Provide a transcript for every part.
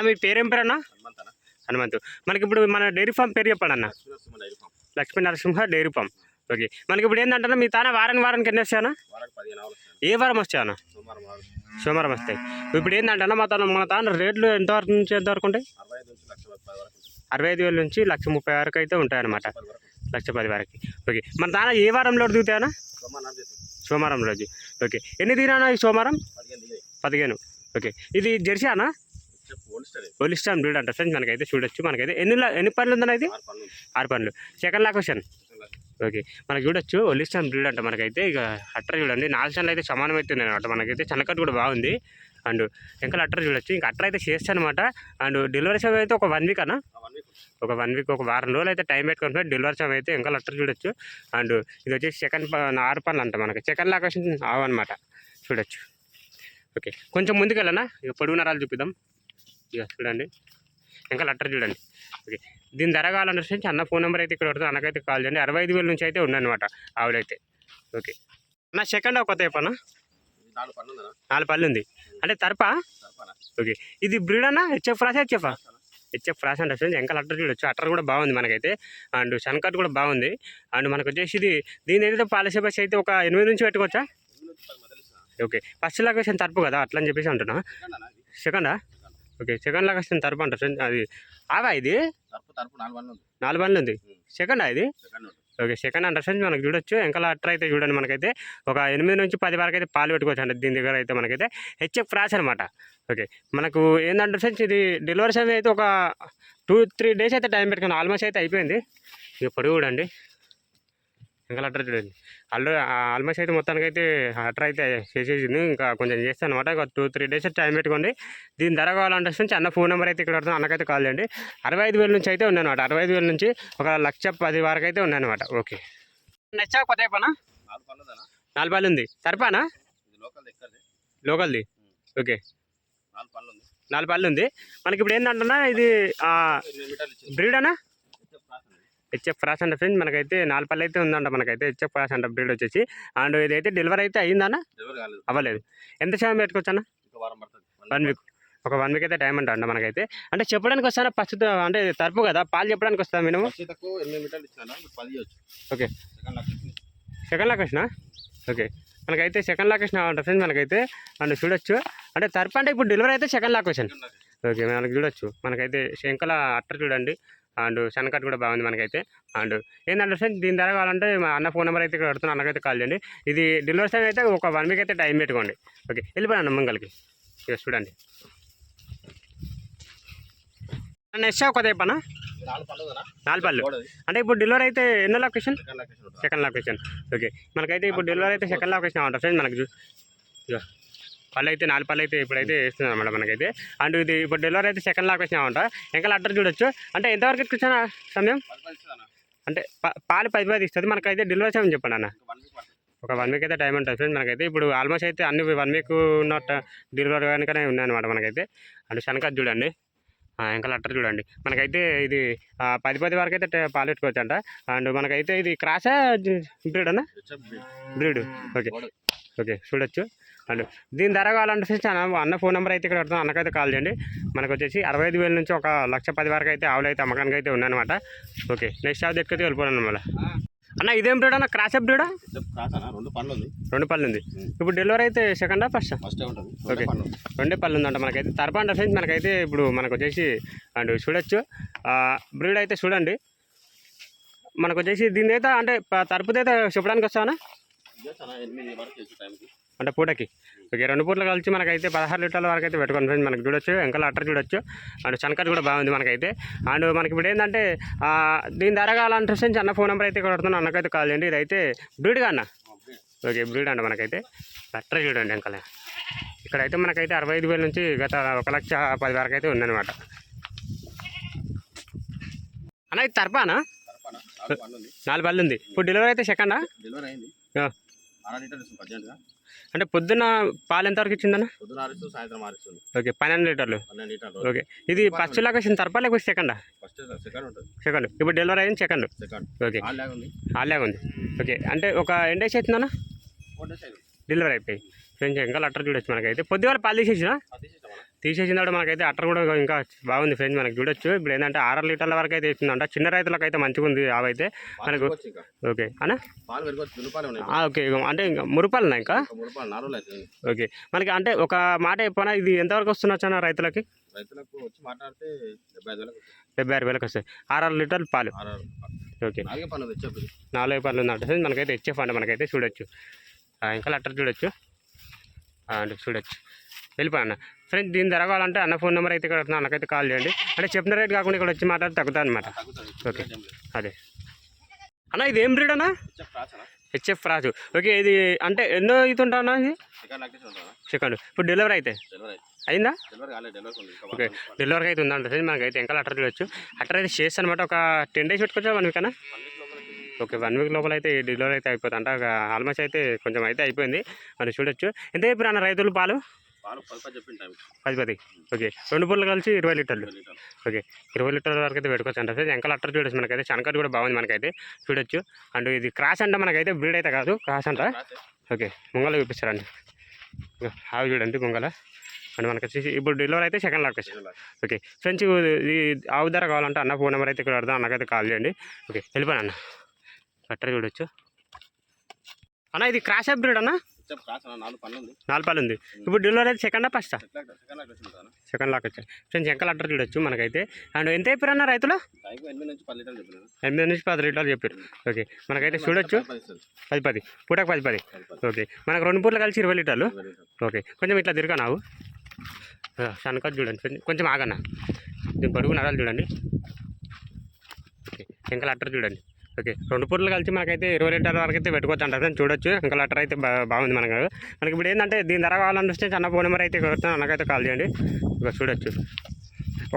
అన్న మీ పేరేం పేరు అన్న? హనుమంతు. మనకి ఇప్పుడు మన డైరీ ఫామ్ పేరు చెప్పండి అన్న. Lakshmi Narasimha dairy farm. Okay. మనకి ఇప్పుడు ఏంటంటే మీ తాన వారానికి వారానికి ఎన్ని వస్తాయన్నా ఏ వారం వస్తాయన్న సోమవారం వస్తాయి. ఇప్పుడు ఏంటంటే మా తన మన తాన రేట్లు ఎంతవరకు నుంచి ఎంతవరకు ఉంటాయి? అరవై ఐదు వేల నుంచి లక్ష ముప్పై వరకు అయితే ఉంటాయి అనమాట లక్ష పది వరకు ఓకే. మన తాన ఏ వారంలో దిగుతాయన్నా సోమవారం రోజు. ఓకే. ఎన్ని తీరానా ఈ సోమవారం? పదిహేను. ఓకే. ఇది జెర్సీ అన్న? ఒలిస్టాన్ బ్రీడ్ అంట ఫ్రెండ్స్ మనకైతే చూడొచ్చు. మనకైతే ఎన్ని ఎన్ని పనులు ఉందన్న ఇది ఆరు పనులు. సెకండ్ లా క్వశ్చన్. ఓకే. మనకి చూడొచ్చు ఒలిస్టాన్ బ్రీడ్ అంట మనకైతే ఇక అట్టర్ చూడండి. నాలుగు సార్లు అయితే సమానం అవుతుంది అనమాట మనకైతే చనకట్టు కూడా బాగుంది. అండ్ ఇంకా అట్టర్ చూడొచ్చు. ఇంకా అట్టర్ అయితే చేస్తాను అనమాట అండ్ డెలివరీ సమయం అయితే ఒక వన్ వీక్ అన్న. ఒక వన్ వీక్ ఒక వారం రోజులు అయితే టైం పెట్టుకొని డెలివరీ సమయం అయితే ఇంకా అట్టర్ చూడొచ్చు. అండ్ ఇది వచ్చేసి సెకండ్ ఆరు పనులు అంట మనకి. సెకండ్ లా క్వశ్చన్ అవన్నమాట చూడొచ్చు. ఓకే. కొంచెం ముందుకు వెళ్ళనా ఇక పొడుగు నరాలు చూపిద్దాం. ఇక చూడండి. ఇంకా లెటర్ చూడండి. ఓకే. దీని ధర కావాలంటే వచ్చేసి అన్న ఫోన్ నెంబర్ అయితే ఇక్కడ పడుతుంది అన్నకైతే కాల్ చేయండి. అరవై ఐదు వేల నుంచి అయితే ఉందన్నమాట ఆవులైతే. ఓకే. అన్న సెకండ్ ఒక ఇది నాలుగు పళ్ళు ఉంది. అంటే తరపా? ఓకే. ఇది బ్రీడ్ అన్న హెచ్ఎఫ్ రాసా హెచ్ఎఫా హెచ్ఎఫ్ రాసా. అంటే ఇంకా లెటర్ చూడొచ్చు. అట్టర్ కూడా బాగుంది మనకైతే. అండ్ సన్కట్ కూడా బాగుంది. అండ్ మనకు వచ్చేసి ఇది దీని ఏదైతే పాలసీ బస్ అయితే ఒక ఎనిమిది నుంచి పెట్టుకోవచ్చా. ఓకే. ఫస్ట్ లొకేషన్ తరపు కదా అట్లా అని చెప్పేసి అంటున్నా. సెకండా ఓకే సెకండ్ లొకేషన్ తరపు అంటారు. అది ఆవా ఇది? నాలుగు బండ్లు ఉంది. సెకండా ఇది? ఓకే సెకండ్ అంటారు ఫ్రెండ్స్ మనకు చూడొచ్చు. ఇంకా అట్టర్ అయితే చూడండి మనకైతే. ఒక ఎనిమిది నుంచి పది వరకు అయితే పాలు పెట్టుకోవచ్చు అంటే దీని దగ్గర అయితే మనకైతే. హెచ్ఎఫ్ ఫ్రాస్ అనమాట ఓకే మనకు ఏంటంటే ఫ్రెండ్స్ ఇది డెలివరీ సమయం అయితే ఒక టూ త్రీ డేస్ అయితే టైం పెట్టుకుని ఆల్మోస్ట్ అయితే అయిపోయింది. ఇక పొడుగు చూడండి ఇంకా అట్టర్ చూడండి. ఆల్రెడీ ఆల్మోస్ట్ అయితే మొత్తానికి అయితే అట్టర్ అయితే చేసేసింది. ఇంకా కొంచెం చేస్తాను అనమాట ఒక టూ త్రీ డేస్ టైం పెట్టుకోండి. దీని ధర కావాలంటే ఫ్రెండ్స్ అన్న ఫోన్ నెంబర్ అయితే ఇక్కడ పడుతుంది అన్నకైతే కాల్ చేయండి. అరవై ఐదు వేల నుంచి అయితే ఉన్నాయన్నమాట. అరవై ఐదు వేల నుంచి ఒక లక్ష పది వరకు అయితే ఉన్నాయన్నమాట. ఓకే. నచ్చా కొత్త అయిపోనా నాలుగు బాల్ ఉంది. సరిపానా ఇది లోకల్ ఎక్కడిది లోకల్ది? ఓకే. నాలుగు పనులు ఉంది. నాలుగు బాల్ ఉంది. మనకి ఇప్పుడు ఏంటంటున్నా ఇది ఎనిమిది మీటర్లు ఇచ్చింది బ్రీడ్ అనా హెచ్ఎఫ్ క్రాస్ అండి. హెచ్ఎఫ్ ఫ్రాస్ అంట ఫ్రెండ్స్ మనకైతే నాలుగు పళ్ళు అయితే ఉందంట మనకైతే హెచ్ఎఫ్ ఫ్రాస్ అంట బ్రీడ్ వచ్చేసి. అండ్ ఇదైతే డెలివరీ అయితే అయ్యిందన్న అవ్వలేదు. ఎంత సమయం పెట్టుకోవచ్చు అన్న? వన్ వీక్ ఒక వన్ వీక్ అయితే టైం అంట అంట మనకైతే. అంటే చెప్పడానికి వస్తానా? ఫస్ట్ అంటే తరపు కదా పాలు చెప్పడానికి వస్తా మినిమం? ఓకే. సెకండ్ లొకేషనా ఓకే. మనకైతే సెకండ్ లొకేషన్ అవ్వంట ఫ్రెండ్స్ మనకైతే అండ్ చూడొచ్చు. అంటే తరపు అంటే ఇప్పుడు డెలివరీ అయితే సెకండ్ లొకేషన్ ఓకే మనకి చూడొచ్చు. మనకైతే శంకల అట్టర్ చూడండి. అండ్ సన్కట్ కూడా బాగుంది మనకైతే. అండ్ ఏంటంటే సార్ దీని ధర కావాలంటే మా అన్న ఫోన్ నెంబర్ అయితే ఇక్కడ పెడుతున్నా అన్నకైతే కాల్ చేయండి. ఇది డెలివరీ టైం అయితే ఒక వన్ వీక్ అయితే టైం పెట్టుకోండి. ఓకే వెళ్ళిపోయాను మంగళకి ఇక చూడండి. నెక్స్ట్ ఒక పనా ఇది నాలుగు పళ్ళు. అంటే ఇప్పుడు డెలివరీ అయితే ఎన్నో లొకేషన్ సెకండ్ లొకేషన్ ఓకే మనకైతే ఇప్పుడు డెలివరీ అయితే సెకండ్ లొకేషన్ ఫ్రెండ్స్ మనకు చూ-. పళ్ళు అయితే నాలుగు పళ్ళు అయితే ఇప్పుడైతే వేస్తుంది అనమాట మనకైతే. అండ్ ఇది ఇప్పుడు డెలివరీ అయితే సెకండ్ లొకేషన్ అవ్వంట ఇంకా అడ్డర్ చూడొచ్చు. అంటే ఎంతవరకు ఇచ్చిన సమయం? అంటే పాలు పది పది ఇస్తుంది. మనకైతే డెలివరీ సమయం చెప్పండి అన్న. ఒక వన్ వీక్ అయితే టైం ఉంటుంది ఫ్రెండ్స్ మనకైతే. ఇప్పుడు ఆల్మోస్ట్ అయితే అన్ని వన్ వీక్ ఉన్నట్టు డెలివరీ కనుకనే ఉన్నాయన్నమాట మనకైతే. అండ్ శనకత్ చూడండి. ఇంకా లెటర్ చూడండి. మనకైతే ఇది పది పది వరకు అయితే పాలు పెట్టుకోవచ్చు అంట అండ్ మనకైతే ఇది క్రాసా బ్రీడ్ అన్న? బ్రీడ్. ఓకే. ఓకే. చూడొచ్చు. అండ్. దీని ధర కావాలంటే ఫ్రెండ్స్ అన్న అన్న ఫోన్ నెంబర్ అయితే ఇక్కడ పెడుతున్నాను అన్నకైతే కాల్ చేయండి. మనకు వచ్చేసి అరవై ఐదు వేల నుంచి ఒక లక్ష పది వరకు అయితే ఆవులు అయితే అమ్మకానికి అయితే ఉన్నాయన్నమాట. ఓకే నెక్స్ట్ షాప్ దగ్గరికి వెళ్ళిపోయాను మళ్ళీ. అన్న ఇదేం బ్రీడ్ అన్న? క్రాస్ బ్రీడా క్రాస్ అన్న రెండు పనులు ఉంది. రెండు పళ్ళు ఉంది. ఇప్పుడు డెలివరీ అయితే సెకండా ఫస్ట్ ఫస్ట్ ఉంటుంది. ఓకే. రెండే పళ్ళు ఉందంట మనకైతే. తరపంట ఫ్రెండ్స్ మనకైతే ఇప్పుడు మనకు వచ్చేసి అండ్ చూడొచ్చు. బ్రీడ్ అయితే చూడండి. మనకు వచ్చేసి దీని అయితే అంటే తరపుదైతే చెప్పడానికి ఎనిమిది వరకు టైంకి అంటే పూటకి. ఓకే రెండు పూటలు కలిసి మనకైతే పదహారు లీటర్ల వరకు అయితే పెట్టుకోండి ఫ్రెండ్స్. మనకి చూడొచ్చు ఇంకా అట్టర్ చూడొచ్చు. అండ్ చనకట్ కూడా బాగుంది మనకైతే. అండ్ మనకి ఇప్పుడు ఏంటంటే దీని ధర కావాలంటే ఫ్రెండ్స్ అన్న ఫోన్ నెంబర్ అయితే కొడుతున్నాను అన్నకైతే కాల్ చేయండి. ఇదైతే బ్రీడ్గా అన్న. ఓకే బ్రీడ్ అంట మనకైతే. అట్టర్ చూడండి ఇంకా ఇక్కడైతే మనకైతే అరవై ఐదు వేల నుంచి గత ఒక లక్ష పది వరకు అయితే ఉందన్నమాట. అన్న ఇది తరపానా? నాలుగు బళ్ళు ఉంది. ఇప్పుడు డెలివరీ అయితే సెకండా డెలివరీ అయింది. అంటే పొద్దున్న పాలు ఎంతవరకు ఇచ్చిందన్న? పొద్దున ఆరిస్తుంది సాయంత్రం ఆరిస్తుంది ఓకే పన్నెండు లీటర్లు. పన్నెండు లీటర్లు ఓకే ఇది ఫస్ట్ లొకేషన్ తరపా లేకపోతే సెకండా? ఫస్ట్ సెకండ్ ఉంటుంది. సెకండ్. ఇప్పుడు డెలివరీ అయింది సెకండ్. సెకండ్. ఓకే. ఆల్ లాగా ఉంది. ఓకే అంటే ఒక ఎన్ని డేస్ అవుతుందన్న డెలివరీ అయిపోయి. ఫ్రెండ్స్ ఇంకా లెటర్ చూడొచ్చు మనకైతే. పొద్దుగాల పాలు తీసేసిన. అది తీసేస్తాం అన్న తీసేసిన తర్వాత మనకైతే అట్టర్ కూడా ఇంకా బాగుంది ఫ్రెండ్స్ మనకి చూడొచ్చు. ఇప్పుడు ఏంటంటే ఆరు లీటర్ల వరకు అయితే ఇస్తుందంట చిన్న రైతులకు అయితే మంచిగా ఉంది పాలు మనకు ఓకే. ఆ, ఓకే. అంటే ఇంకా మురుపాలు ఉన్నాయి. ఇంకా ఓకే. మనకి అంటే ఒక మాట చెప్పనా? ఇది ఎంతవరకు వస్తున్నచ్చు అన్న రైతులకి? రైతులకు వచ్చి మాట్లాడితే డెబ్బై ఆరు వేలకు వస్తాయి. ఆరు లీటర్లు పాలు. ఓకే. నాలుగే పనులు ఉందంట మనకైతే హెచ్ఎఫ్ అండి మనకైతే చూడొచ్చు. ఇంకా లెటర్ చూడొచ్చు. అంటే చూడొచ్చు. వెళ్ళిపోయి ఫ్రెండ్స్ దీని ధర కావాలంటే అన్న ఫోన్ నెంబర్ అయితే ఇక్కడ ఉంది, అన్నకైతే కాల్ చేయండి. అంటే చెప్పిన రేట్ కాకుండా ఇక్కడ వచ్చి మాట్లాడి తగ్గుతుంది అనమాట ఓకే. అదే. అన్న ఇది ఏం బ్రీడ్ అన్న? హెచ్ఎఫ్ రాజు. ఓకే ఇది అంటే ఎన్నో అవుతుంటా అన్న ఇది? సెకండ్. ఇప్పుడు డెలివరీ అయితే? అయిందా? ఓకే. డెలివరీ అయితే ఉందంట మనకైతే ఇంకా అటర్ చూడొచ్చు. అటర్ అయితే చేస్తాను అనమాట ఒక టెన్ డేస్ పెట్టుకోవచ్చా వన్ వీక్ అన్న? ఓకే వన్ వీక్ లోపల అయితే డెలివరీ అయితే అయిపోతుంది అంటే ఆల్మోస్ట్ అయితే కొంచెం అయితే అయిపోయింది. మనం చూడొచ్చు. ఎంత ఇప్పుడు అన్న రైతులు పాలు? పది పది ఓకే. రెండు పూలు కలిసి ఇరవై లీటర్లు. ఓకే. ఇరవై లీటర్ల వరకు అయితే పెట్టుకోవచ్చు అంటే ఎంకల్ అట్టర్ చూడొచ్చు మనకైతే. చనకట్ కూడా బాగుంది మనకైతే. చూడొచ్చు. అండ్ ఇది క్రాస్ అంటే మనకైతే. బ్రీడ్ అయితే కాదు. క్రాస్ అంట. ఓకే. ముంగల చూపిస్తారండి. అవి చూడండి ముంగల. అండ్ మనకి వచ్చేసి ఇప్పుడు డెలివరీ అయితే సెకండ్ లాక్ సెకండ్ లాక్. ఓకే. ఫ్రెండ్స్ ఈ ఆవు ధర కావాలంటే అన్న ఫోన్ నెంబర్ అయితే ఇక్కడ అర్థం అన్నకైతే కాల్ చేయండి. ఓకే. వెళ్ళిపోయాను అన్న. కట్టర్ చూడొచ్చు. అన్న ఇది క్రాష్ బ్రీడ్ అన్న? నాలుగు ఉంది నాలుగు పాలు ఉంది ఇప్పుడు డెలివరీ అయితే సెకండ్ ఫస్టా సెకండ్ లాక్ వచ్చాయి ఫ్రెండ్స్ ఎంకల్ అట్టర్ చూడొచ్చు మనకైతే. అండ్ ఎంత అయిపోయారు అన్న రైతులు ఎనిమిది నుంచి పది లీటర్లు చెప్పారు ఓకే మనకైతే చూడొచ్చు. పది. పది పూటకు పది పది. ఓకే మనకు రెండు పూటలు కలిసి ఇరవై లీటర్లు. ఓకే కొంచెం ఇట్లా తిరగా నావు సన్కట్ చూడండి. కొంచెం- ఆగన్న. దీని పడుగు నరాలు చూడండి. ఓకే ఇంకా లెటర్ చూడండి. ఓకే. రెండు పూటలు కలిసి మనకైతే ఇరవై లీటర్ల వరకు అయితే పెట్టుకోవచ్చు అంటారు చూడొచ్చు. ఇంకా లెటర్ అయితే బాగుంది మనకు. మనకి ఇప్పుడు ఏంటంటే దీని ధర కావాలనిస్తే చిన్న ఫోన్ నెంబర్ అయితే కొడుతున్నాను అన్నకైతే కాల్ చేయండి. ఇక చూడొచ్చు.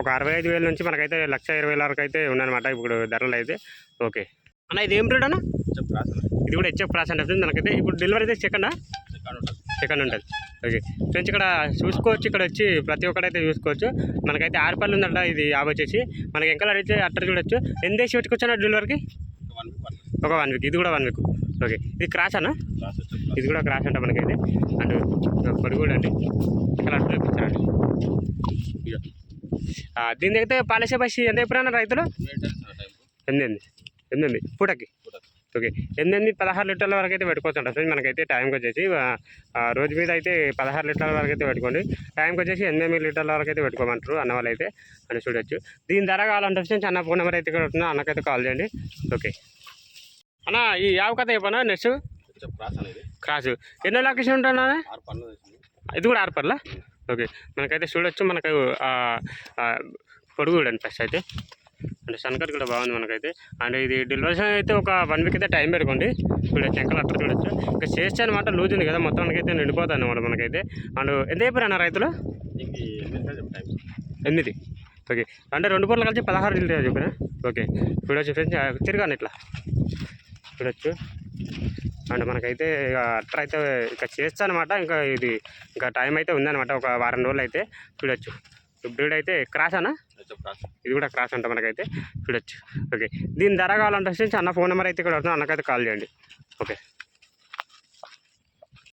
ఒక అరవై ఐదు వేల నుంచి మనకైతే లక్ష ఇరవై వేల వరకు అయితే ఉందన్నమాట ఇప్పుడు ధరలు అయితే. ఓకే. అన్న ఇది ఏం బ్రీడ్ అన్న? ఇది కూడా హెచ్ఎఫ్ ప్రాసెస్ అంటే మనకైతే ఇప్పుడు డెలివరీ అయితే సెకండా సెకండ్ ఉంటుంది. ఓకే. ఫ్రెండ్స్ ఇక్కడ చూసుకోవచ్చు. ఇక్కడ వచ్చి ప్రతి ఒక్కడైతే చూసుకోవచ్చు. మనకైతే ఆరు పళ్ళు ఉందంట. ఇది యాభై వచ్చేసి. మనకి ఇంకా అయితే అట్టర్ చూడొచ్చు. ఎన్ని దేశం పెట్టుకొచ్చాను డెలివరీకి ఒక వన్ వీక్ ఇది కూడా వన్ వీక్ ఓకే ఇది క్రాస్ అన్న? ఇది కూడా క్రాస్ అంట మనకైతే. అండ్ పొడి కూడా అండి. ఇక్కడ అట్టర్ చూపించారండి దీని అయితే పాలసీ బస్ ఎంత ఎప్పుడన్నా రైతులు? ఎనిమిది ఎనిమిది పూటకి. ఓకే. ఎనిమిది పదహారు లీటర్ల వరకు అయితే పెట్టుకోవచ్చు ఫ్రెండ్స్ మనకైతే టైంకి వచ్చేసి రోజు మీద అయితే పదహారు లీటర్ల వరకు అయితే పెట్టుకోండి. టైంకి వచ్చేసి ఎనిమిది లీటర్ల వరకు అయితే పెట్టుకోమంటారు అన్న వాళ్ళు అయితే అని చూడొచ్చు. దీని ధర కావాలంటే ఫ్రెండ్స్ అన్న ఫోన్ నెంబర్ అయితే ఇక్కడ ఉంటుందో అన్నకైతే కాల్ చేయండి. ఓకే. అన్న ఈ యావ కథ చెప్పనా నెక్స్ట్? క్రాస్ ఎన్నో లొకేషన్ ఉంటానా ఇది కూడా ఆర్పర్లా ఓకే. మనకైతే చూడొచ్చు మనకు పొడుగు చూడండి ఫస్ట్ అయితే. అంటే సన్కట్ కూడా బాగుంది మనకైతే. అండ్ ఇది డెలివరీ అయితే ఒక వన్ వీక్ అయితే టైం పెట్టుకోండి. చూడొచ్చు ఎంకలు అట్లా చూడొచ్చు. ఇంకా చేస్తే అనమాట లూజ్ ఉంది కదా మొత్తానికి అయితే నిండిపోతుంది అనమాట మనకైతే. అండ్ ఎంత అయిపోయారు అన్న రైతులు? ఎనిమిది ఓకే. అంటే రెండు పూటలు కలిసి పదహారు లీటర్ చెప్పిన ఓకే. చూడొచ్చు ఫ్రెండ్స్ తిరగాను ఇట్లా. చూడొచ్చు. అండ్ మనకైతే ఇక అట్లా అయితే ఇక చేస్తా అనమాట ఇంకా ఇది ఇంకా టైం అయితే ఉందన్నమాట. ఒక వారం రోజులు అయితే. చూడొచ్చు. బ్రీడ్ అయితే క్రాస్ రాసా ఇది కూడా క్రాస్ అంట మనకైతే. చూడొచ్చు. ఓకే దీని ధర కావాలంటే అన్న ఫోన్ నెంబర్ అయితే ఇక్కడ అన్నకైతే కాల్ చేయండి. ఓకే